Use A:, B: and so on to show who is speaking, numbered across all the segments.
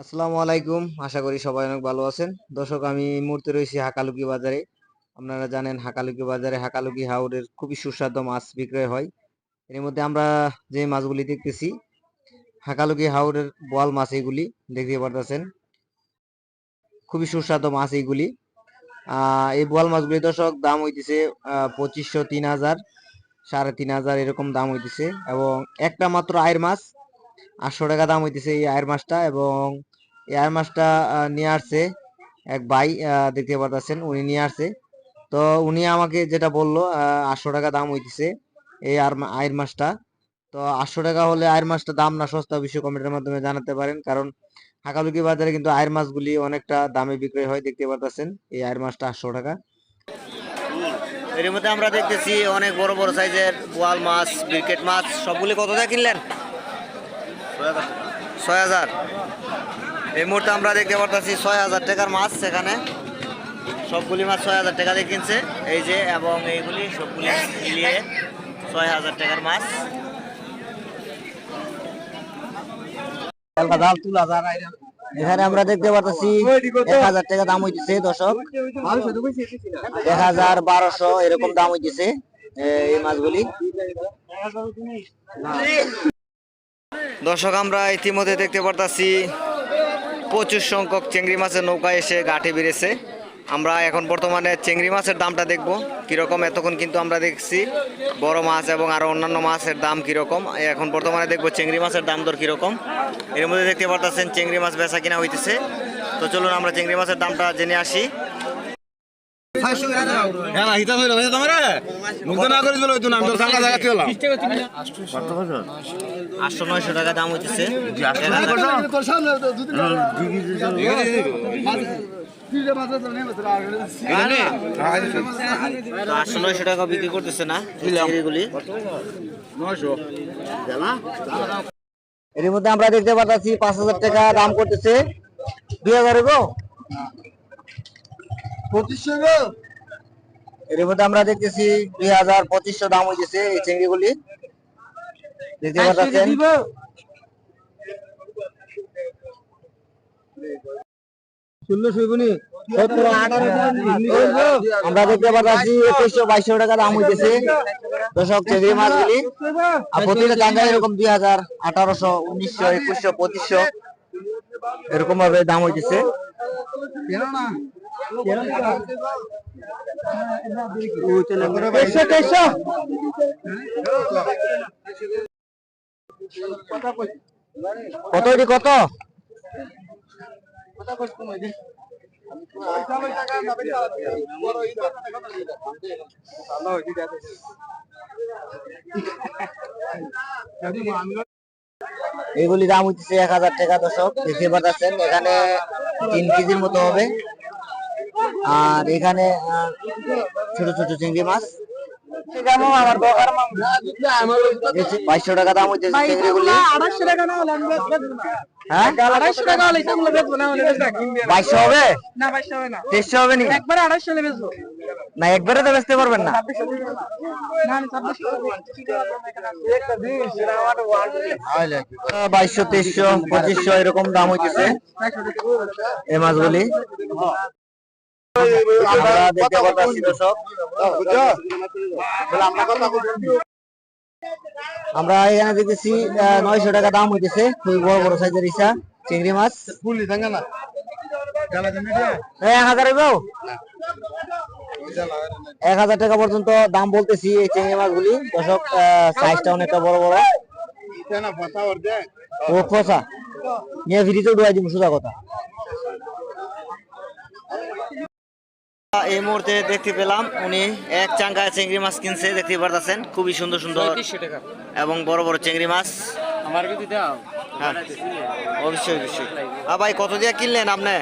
A: আসসালামু আলাইকুম। আশা করি সবাই অনেক ভালো আছেন। দর্শক, আমি এই মুহূর্তে রয়েছি হাকালুকি বাজারে। আপনারা জানেন, হাকালুকি বাজারে হাকালুকি হাওরের খুবই সুস্বাদু মাছ বিক্রয় হয়। এর মধ্যে আমরা যে মাছগুলি দেখতেছি, হাকালুকি হাওরের বোয়াল মাছ এইগুলি দেখতে পারতেছেন। খুবই সুস্বাদু মাছ এইগুলি এই বোয়াল মাছগুলি দর্শক, দাম হইতেছে পঁচিশশো তিন হাজার, সাড়ে তিন হাজার এরকম দাম হইতেছে। এবং একটা মাত্র আয়ের মাছ, আটশো টাকা দাম হইতেছে এই আয়ের মাছটা। এবং এই আয়ের মাছটা নিয়ে আসছে। এক ভাই দেখতে পারতেছেন উনি নিয়ে আসছে। তো উনি আমাকে যেটা বলল আটশো টাকা দাম হইতেছে এই আর আয়ের মাছটা তো আটশো টাকা হলে আয়ের মাছটা দাম না সস্তা অবশ্যই কমেন্টের মাধ্যমে জানাতে পারেন। কারণ হাকালুকি বাজারে কিন্তু আয়ের মাছগুলি অনেকটা দামে বিক্রয় হয় দেখতে পারতেছেন। এই আয়ের মাছটা আটশো টাকা। এর মধ্যে আমরা দেখতেছি অনেক বড় বড় সাইজের বোয়াল মাছ ব্রিকেট মাছ সবগুলি কত টাকা কিনলেন? ছয় হাজার। এই মুহূর্তে আমরা দেখতে পারতেছি ছয় হাজার টাকার মাছ সেখানে। সবগুলি মাছ ছয় হাজার টাকা দিয়ে কিনছে। এই যে এবং এইগুলি সবগুলি মিলিয়ে ছয় হাজার টাকার মাছ। এখানে আমরা দেখতে পারতেছি এক হাজার টাকা দাম হইতেছে দর্শক। এক হাজার বারোশো এরকম দাম হইতেছে এই মাছগুলি। দর্শক আমরা ইতিমধ্যে দেখতে পারতাছি প্রচুর সংখ্যক চিংড়ি মাছের নৌকা এসে গাঠে বেড়েছে। আমরা এখন বর্তমানে চিংড়ি মাছের দামটা দেখব, কীরকম এতক্ষণ কিন্তু আমরা দেখছি। বড় মাছ এবং আরও অন্যান্য মাছের দাম কীরকম, এখন বর্তমানে দেখব চিংড়ি মাছের দাম দর কীরকম। এর মধ্যে দেখতে পারতেছেন চিংড়ি মাছ বেচা কিনা হইতেছে। তো চলুন আমরা চিংড়ি মাছের দামটা জেনে আসি। আটশো নয়শো টাকা দাম হইতেছে। আটশো নয়শো টাকা বিক্রি করতেছে না চিংড়িগুলি এর মধ্যে আমরা দেখতে পাচ্ছি পাঁচ হাজার টাকা দাম করতেছে। দুই হাজার গো এর মধ্যে আমরা দেখতেছি দুই হাজার পঁচিশশো দাম হইতেছে এই চিংড়িগুলি। দেখতে পাচ্ছেন আমরা দেখতে পাচ্ছি একুশশো বাইশশো টাকা দাম হইতেছে। দর্শক চিংড়ি মাছগুলি আর প্রতিটা জায়গায় এরকম দুই হাজার আঠারোশো উনিশশো একুশশো পঁচিশশো এরকম ভাবে দাম হইতেছে। তেইশশো কত এটি কত? এগুলি দাম হচ্ছে এক হাজার টাকা দশক দেখতে পাচ্ছেন এখানে তিন কেজির মতো হবে। আর এখানে ছোট ছোট চিংড়ি মাছ। বাইশশো টাকা দাম হচ্ছে চিংড়িগুলি বাইশশো হবে? তেইশশো হবে নি না একবারে তো বেচতে পারবেন না। বাইশশো তেইশশো পঁচিশশো এরকম দাম হইতেছে। এই মাছগুলি। আমরা এখানে দেখতেছি নয়শো টাকা দাম হইতেছে খুবই বড় বড় সাইজের ইসা চিংড়ি মাছ। এই এক হাজার? এক হাজার টাকা পর্যন্ত দাম বলতেছি এই চিংড়ি মাছগুলি। দর্শক সাইজটা অনেকটা বড় বড়। ও খোসা। নিয়ে ফ্রিতে ডুয়াই দিব সোজা কথা। এই মুহূর্তে দেখতে পেলাম উনি এক চাঙ্গা চিংড়ি মাছ কিনছে দেখতে পারতেছেন। খুবই সুন্দর সুন্দর এবং বড় বড় চিংড়ি মাছ।
B: আমার দাও।
A: হ্যাঁ। অবশ্যই অবশ্যই। আ ভাই কত দিয়ে কিনলেন আপনি?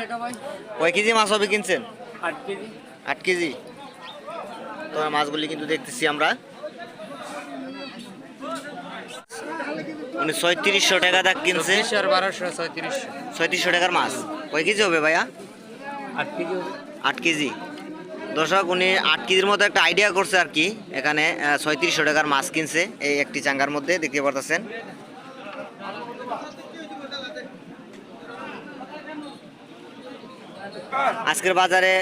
B: টাকা ভাই।
A: কয় কেজি মাছ হবে কিনছেন?
B: আট কেজি।
A: আট কেজি। তো মাছগুলি কিন্তু দেখতেছি আমরা। উনি ছয়ত্রিশশো টাকা দাগ কিনছে।
B: আর বারোশো ছয়ত্রিশশো।
A: ছয়ত্রিশশো টাকার মাছ। কয় কেজি হবে ভাইয়া?
B: আট কেজি হবে।
A: আট কেজি। দর্শক, উনি আট কেজির মতো একটা আইডিয়া করছে আর কি। এখানে ছয়ত্রিশশো টাকার মাছ কিনছে এই একটি চাঙ্গার মধ্যে, দেখতে পারতেছেন।
C: আজকের বাজারে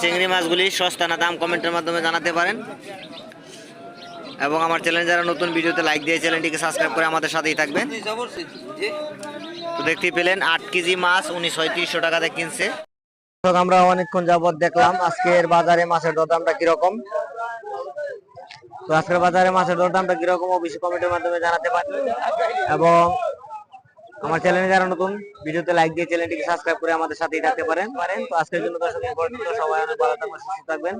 C: চিংড়ি মাছগুলি সস্তা না, দাম কমেন্টের মাধ্যমে জানাতে পারেন। এবং আমার চ্যানেল যারা নতুন ভিডিওতে লাইক দিয়ে চ্যানেলটিকে সাবস্ক্রাইব করে আমাদের সাথেই থাকবেন। তো দেখতেই পেলেন, আট কেজি মাছ উনি ছয়ত্রিশশো টাকাতে কিনছে।
A: আমরা অনেকক্ষণ যাবত দেখলাম আজকের বাজারে মাছের দরদামটা কীরকম। তো আজকের বাজারে মাছের দরদামটা কীরকম অবশ্যই কমিটির মাধ্যমে জানাতে পারেন এবং আমার চ্যানেলে যারা নতুন, ভিডিওতে লাইক দিয়ে চ্যানেলটিকে সাবস্ক্রাইব করে আমাদের সাথেই থাকতে পারেন। পারেন তো আজকের জন্য দর্শক সবাই অনেক ভালো থাকবেন, সুস্থ থাকবেন।